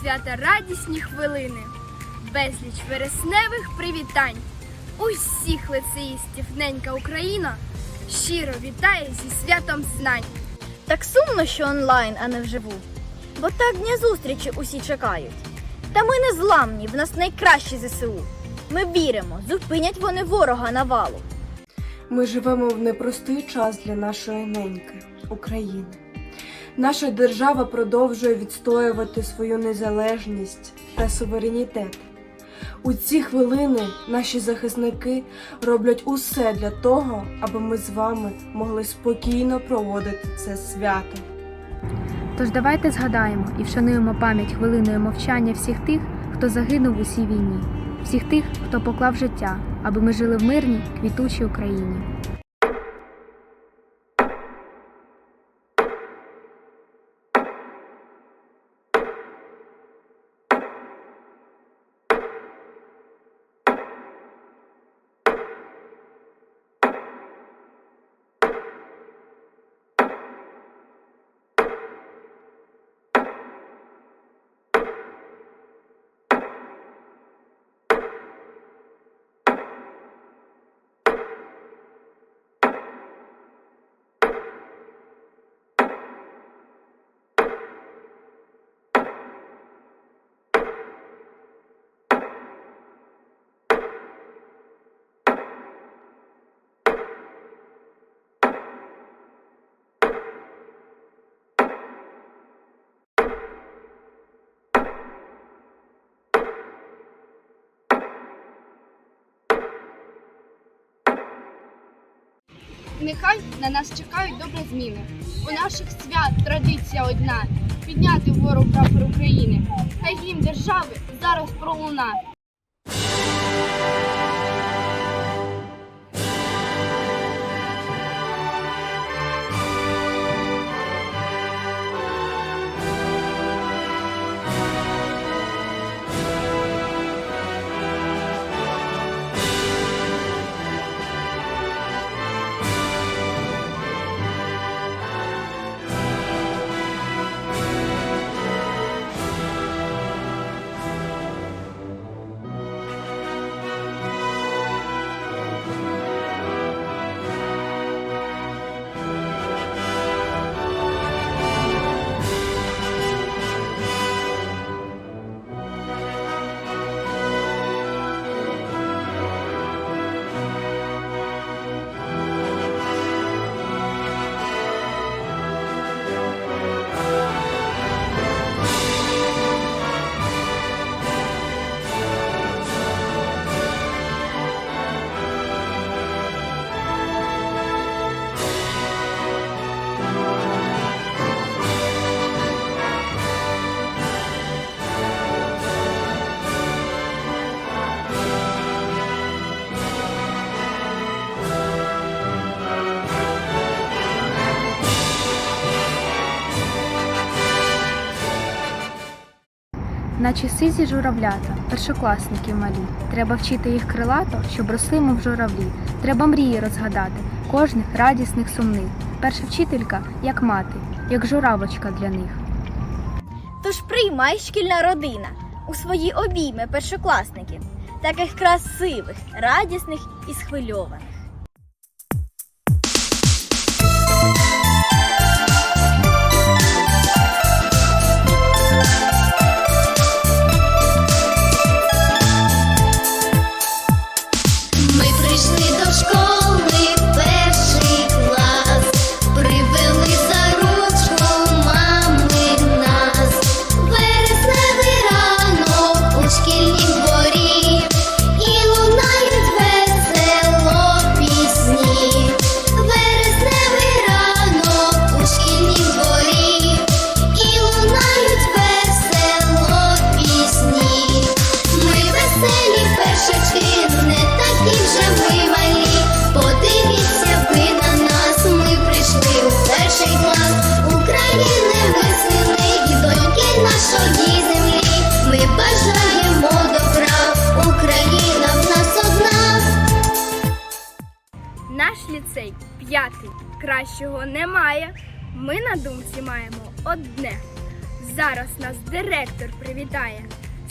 свята радісні хвилини, безліч вересневих привітань. Усіх лицеїстів ненька Україна щиро вітає зі святом знань. Так сумно, що онлайн, а не вживу. Бо так дня зустрічі усі чекають. Та ми не зламні, в нас найкращі ЗСУ. Ми віримо, зупинять вони ворога навалу. Ми живемо в непростий час для нашої неньки України. Наша держава продовжує відстоювати свою незалежність та суверенітет. У ці хвилини наші захисники роблять усе для того, аби ми з вами могли спокійно проводити це свято. Тож давайте згадаємо і вшануємо пам'ять хвилиною мовчання всіх тих, хто загинув у цій війні, всіх тих, хто поклав життя, аби ми жили в мирній, квітучій Україні. Нехай на нас чекають добрі зміни. У наших свят традиція одна підняти вгору прапор України. Хай гімн держави зараз пролуна. Наче сизі журавлята, першокласники малі. Треба вчити їх крилато, щоб росли, мов журавлі. Треба мрії розгадати, кожних радісних сумних. Перша вчителька, як мати, як журавочка для них. Тож приймай шкільна родина у свої обійми першокласники, таких красивих, радісних і схвильованих. П'ятий. Кращого немає. Ми на думці маємо одне Зараз нас директор привітає.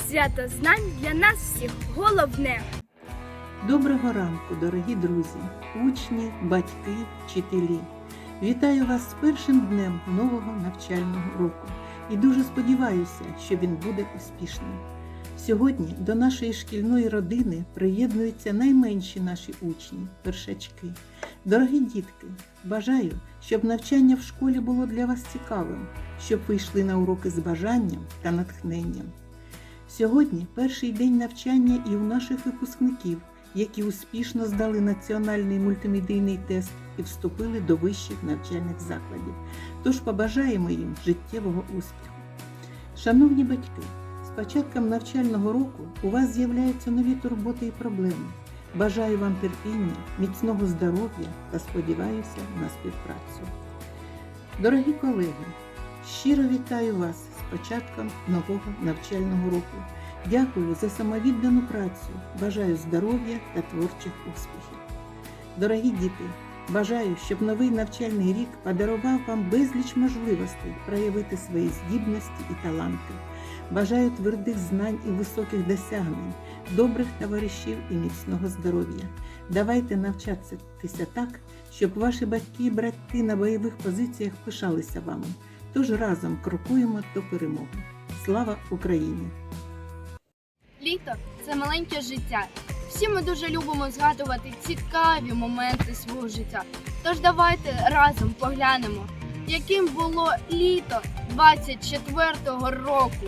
Свято знань для нас всіх головне. Доброго ранку, дорогі друзі, учні, батьки, вчителі. Вітаю вас з першим днем нового навчального року і дуже сподіваюся, що він буде успішним. Сьогодні до нашої шкільної родини приєднуються найменші наші учні, першачки. Дорогі дітки, бажаю, щоб навчання в школі було для вас цікавим, щоб ви йшли на уроки з бажанням та натхненням. Сьогодні перший день навчання і у наших випускників, які успішно здали національний мультимедійний тест і вступили до вищих навчальних закладів. Тож побажаємо їм життєвого успіху. Шановні батьки, початком навчального року у вас з'являються нові турботи і проблеми. Бажаю вам терпіння, міцного здоров'я та сподіваюся на співпрацю. Дорогі колеги, щиро вітаю вас з початком нового навчального року. Дякую за самовіддану працю. Бажаю здоров'я та творчих успіхів. Дорогі діти, бажаю, щоб новий навчальний рік подарував вам безліч можливостей проявити свої здібності і таланти. Бажаю твердих знань і високих досягнень, добрих товаришів і міцного здоров'я. Давайте навчатися так, щоб ваші батьки і брати на бойових позиціях пишалися вами. Тож разом крокуємо до перемоги. Слава Україні! Літо це маленьке життя. Всі ми дуже любимо згадувати цікаві моменти свого життя. Тож давайте разом поглянемо, яким було літо 24-го року.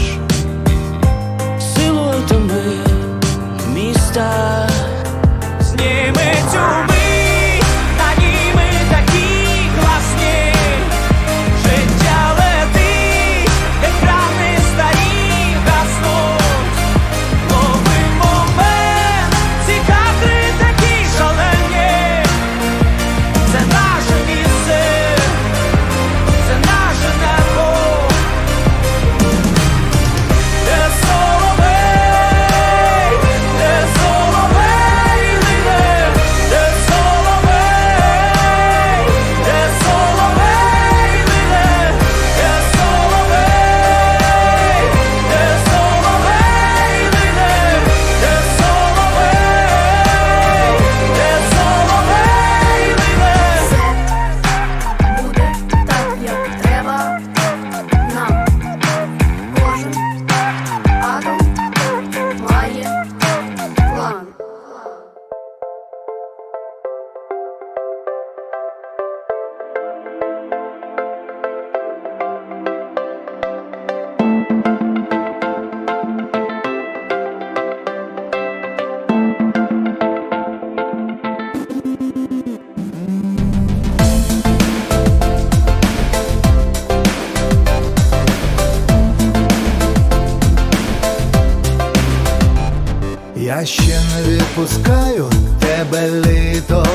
відпускаю тебе літо,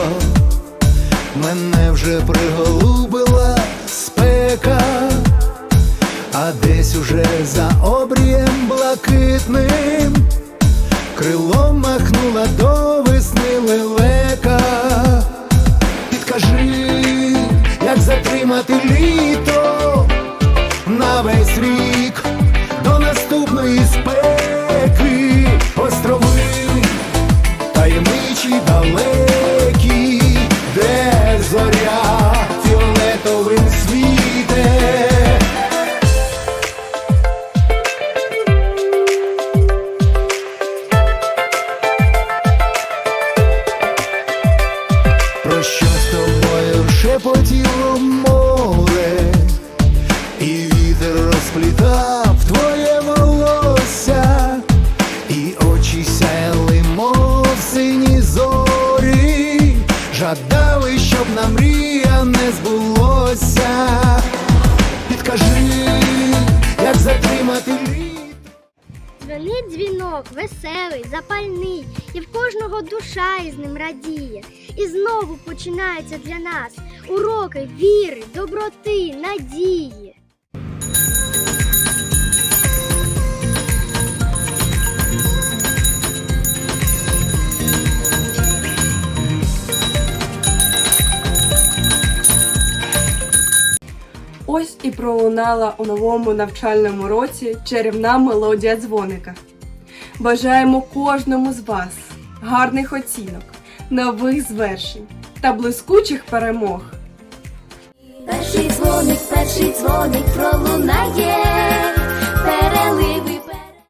мене вже приголубила спека, а десь уже за обрієм блакитним крилом махнула до весни лелека. Підкажи, як затримати літо на весь рік Що з тобою шепотіло море, Дзвонить дзвінок, веселий, запальний, і в кожного душа із ним радіє. І знову починаються для нас уроки віри, доброти, надії. Ось і пролунала у новому навчальному році чарівна мелодія дзвоника. Бажаємо кожному з вас гарних оцінок, нових звершень та блискучих перемог. Перший дзвоник, перший дзвоник пролунає, переливи